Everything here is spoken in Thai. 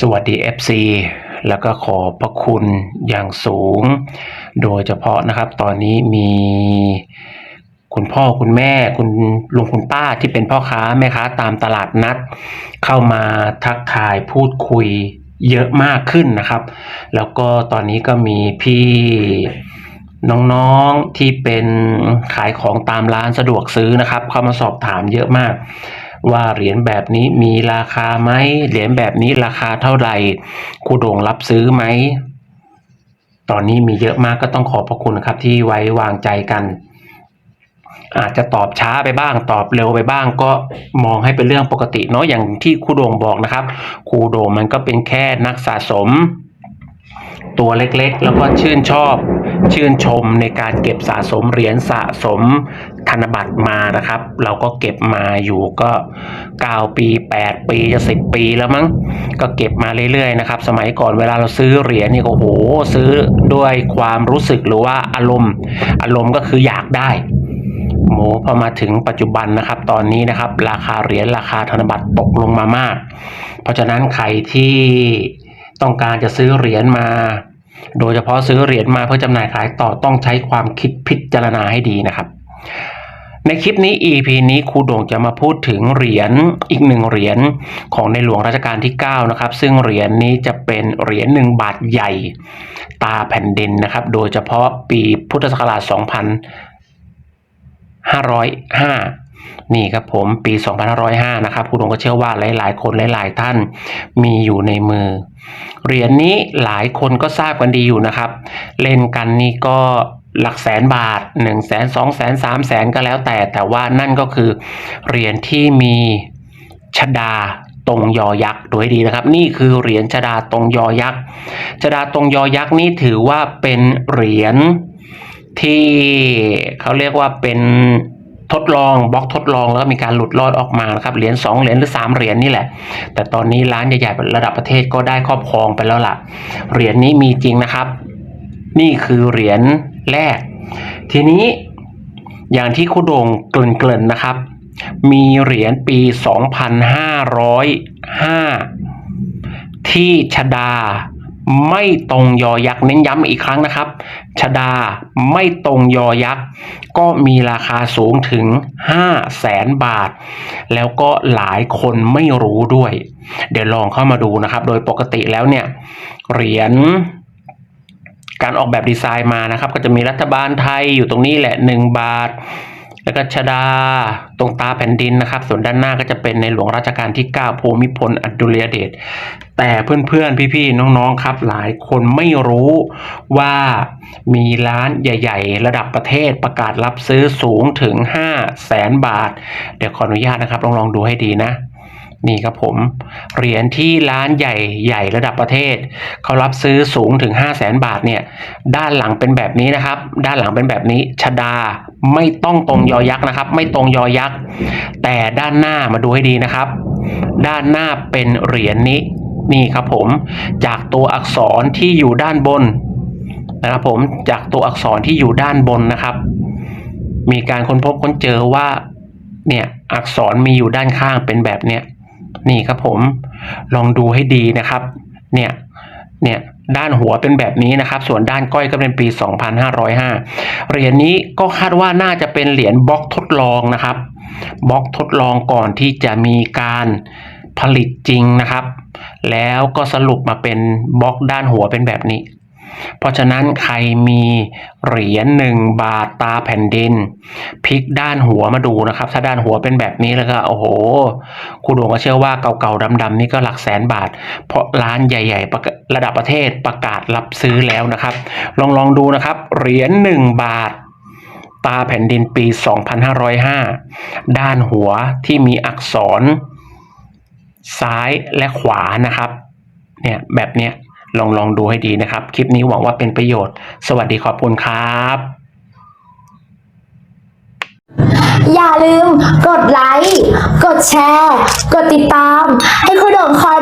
สวัสดี FC แล้วก็ขอพระคุณอย่างสูง โดยเฉพาะนะครับ ตอนนี้มีคุณพ่อคุณแม่คุณลุงคุณป้าที่เป็นพ่อค้าแม่ค้าตามตลาดนัด เข้ามาทักทายพูดคุยเยอะมากขึ้นนะครับ แล้วก็ตอนนี้ก็มีพี่น้องๆที่เป็นขายของตามร้านสะดวกซื้อนะครับ เข้ามาสอบถามเยอะมาก ว่าเหรียญแบบนี้มีราคาไหมเหรียญแบบนี้ราคาเท่าไหร่ครูโด่งรับซื้อไหมตอนนี้มีเยอะมากก็ต้องขอบพระคุณครับที่ไว้วางใจกัน อาจจะตอบช้าไปบ้าง ตอบเร็วไปบ้าง ก็มองให้เป็นเรื่องปกติเนาะอย่างที่ครูโด่งบอกนะครับครูโด่งมันก็เป็นแค่นักสะสม ตัวเล็กๆ แล้วก็ชื่นชอบ ชื่นชมในการเก็บสะสมเหรียญสะสมธนบัตรมานะครับ เราก็เก็บมาอยู่ก็ 9 ปี 8 ปีจะ 10 ปีแล้วมั้งก็เก็บมาเรื่อยๆนะครับ สมัยก่อนเวลาเราซื้อเหรียญนี่ก็โอ้โหซื้อด้วยความรู้สึกหรือว่าอารมณ์ อารมณ์ก็คืออยากได้โมพอมาถึงปัจจุบันนะครับ ตอนนี้นะครับ ราคาเหรียญราคาธนบัตรตกลงมามาก เพราะฉะนั้นใครที่ต้องการจะซื้อเหรียญมา โดยเฉพาะซื้อเหรียญมาเพื่อจำหน่ายขายต่อต้องใช้ความคิดพิจารณาให้ดีนะครับ ในคลิปนี้ EP นี้ครูโด่งจะมาพูดถึงเหรียญอีกหนึ่งเหรียญของในหลวงรัชกาลที่ 9 นะครับ ซึ่งเหรียญนี้จะเป็นเหรียญหนึ่งบาทใหญ่ตาแผ่นดินนะครับ โดยเฉพาะปีพุทธศักราช 2505นี่ครับผมปี 2505 นะครับครูด่งก็เชื่อว่าหลาย ๆ คนหลาย ๆ ท่านมีอยู่ในมือ เหรียญนี้หลายคนก็ทราบกันดีอยู่นะครับ เล่นกันนี่ก็หลักแสนบาท1นึ่งแสนสองแสนสามแสนก็แล้วแต่ แต่ว่านั่นก็คือเหรียญที่มีชดาตรงยอยักษ์ดูให้ดีนะครับ นี่คือเหรียญชดาตรงยอยักษ์ชดาตรงยอยักษ์นี่ถือว่าเป็นเหรียญที่เขาเรียกว่าเป็น ทดลองบล็อกทดลองแล้วก็มีการหลุดรอดออกมานะครับเหรียญสองเหรียญหรือสามเหรียญนี่แหละ แต่ตอนนี้ร้านใหญ่ๆระดับประเทศก็ได้ครอบครองไปแล้วล่ะ เหรียญนี้มีจริงนะครับ นี่คือเหรียญแรก ทีนี้อย่างที่คุณโด่งเกริ่นๆนะครับ มีเหรียญปี 2505 ที่ชดา ไม่ตรงยอยักษ์เน้นย้ำอีกครั้งนะครับชดาไม่ตรงยอยักษ์ก็มีราคาสูงถึง5แสนบาท แล้วก็หลายคนไม่รู้ด้วย เดี๋ยวลองเข้ามาดูนะครับ โดยปกติแล้วเนี่ย เหรียญการออกแบบดีไซน์มานะครับ ก็จะมีรัฐบาลไทยอยู่ตรงนี้แหละ 1 บาท แล้วก็ชดาตรงตาแผ่นดินนะครับ ส่วนด้านหน้าก็จะเป็นในหลวงรัชกาลที่ 9 ภูมิพลอดุลยเดชแต่เพื่อนๆ พี่ๆ น้องๆ ครับ หลายคนไม่รู้ว่ามีร้านใหญ่ ๆ ระดับประเทศประกาศรับซื้อสูงถึง5แสนบาท เดี๋ยวขออนุญาตนะครับ ลองลองดูให้ดีนะ นี่ครับผม เหรียญที่ร้านใหญ่ใหญ่ระดับประเทศ เขารับซื้อสูงถึง 5 0 0แสนบาทเนี่ย ด้านหลังเป็นแบบนี้นะครับ ด้านหลังเป็นแบบนี้ชดาไม่ต้องตรงยอยักษ์นะครับ ไม่ตรงยอยักษ์ แต่ด้านหน้ามาดูให้ดีนะครับ ด้านหน้าเป็นเหรียญนี้นี่ครับผม จากตัวอักษรที่อยู่ด้านบนนะครับผม จากตัวอักษรที่อยู่ด้านบนนะครับ มีการค้นพบค้นเจอว่า เนี่ยอักษรมีอยู่ด้านข้างเป็นแบบเนี้ย นี่ครับผมลองดูให้ดีนะครับ เนี่ยเนี่ยด้านหัวเป็นแบบนี้นะครับ ส่วนด้านก้อยก็เป็นปี 2505 เหรียญนี้ก็คาดว่าน่าจะเป็นเหรียญบล็อกทดลองนะครับบล็อกทดลองก่อนที่จะมีการผลิตจริงนะครับ แล้วก็สรุปมาเป็นบล็อกด้านหัวเป็นแบบนี้ เพราะฉะนั้นใครมีเหรียญหนึ่งบาทตาแผ่นดินพลิกด้านหัวมาดูนะครับ ถ้าด้านหัวเป็นแบบนี้แล้วก็โอ้โหครูดวงก็เชื่อว่าเก่าๆดำๆนี่ก็หลักแสนบาท เพราะร้านใหญ่ๆ ระกาศระดับประเทศประกาศรับซื้อแล้วนะครับ ลองลองดูนะครับ เหรียญหนึ่งบาทตาแผ่นดินปี 2505 ด้านหัวที่มีอักษร ซ้ายและขวานะครับ เนี่ยแบบเนี้ย ลองลองดูให้ดีนะครับ คลิปนี้หวังว่าเป็นประโยชน์ สวัสดีขอบคุณครับ อย่าลืมกดไลค์ กดแชร์ กดติดตาม ให้คุณโด่งคอย